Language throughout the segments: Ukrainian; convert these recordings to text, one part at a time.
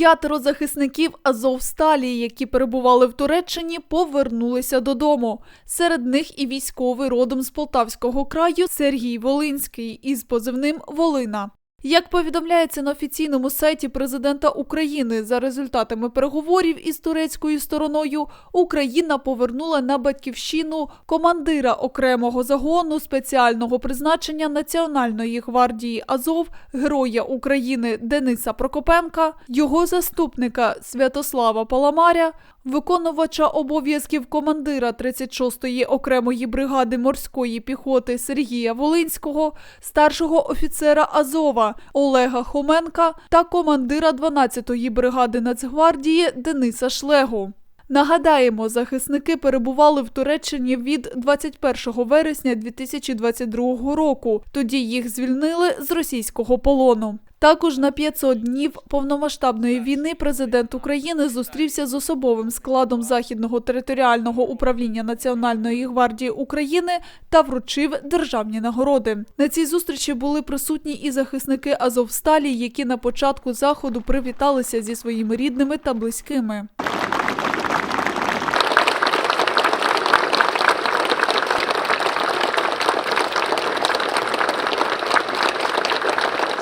П'ятеро захисників Азовсталі, які перебували в Туреччині, повернулися додому. Серед них і військовий родом з Полтавського краю Сергій Волинський із позивним Волина. Як повідомляється на офіційному сайті президента України, за результатами переговорів із турецькою стороною, Україна повернула на батьківщину командира окремого загону спеціального призначення Національної гвардії Азов, героя України Дениса Прокопенка, його заступника Святослава Паламаря, виконувача обов'язків командира 36-ї окремої бригади морської піхоти Сергія Волинського, старшого офіцера Азова Олега Хоменка та командира 12-ї бригади Нацгвардії Дениса Шлегу. Нагадаємо, захисники перебували в Туреччині від 21 вересня 2022 року. Тоді їх звільнили з російського полону. Також на 500 днів повномасштабної війни президент України зустрівся з особовим складом Західного територіального управління Національної гвардії України та вручив державні нагороди. На цій зустрічі були присутні і захисники Азовсталі, які на початку заходу привіталися зі своїми рідними та близькими.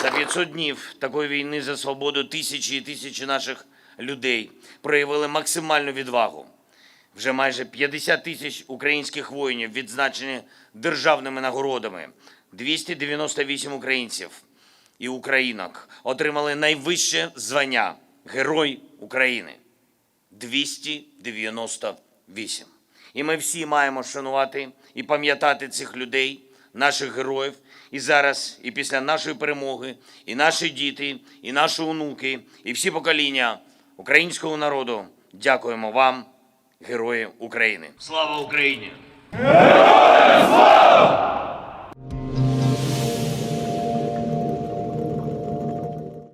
За 500 днів такої війни за свободу тисячі і тисячі наших людей проявили максимальну відвагу. Вже майже 50 тисяч українських воїнів відзначені державними нагородами. 298 українців і українок отримали найвище звання Герой України. 298. І ми всі маємо шанувати і пам'ятати цих людей, наших героїв. І зараз, і після нашої перемоги, і наші діти, і наші онуки, і всі покоління українського народу дякуємо вам, герої України. Слава Україні! Героям слава!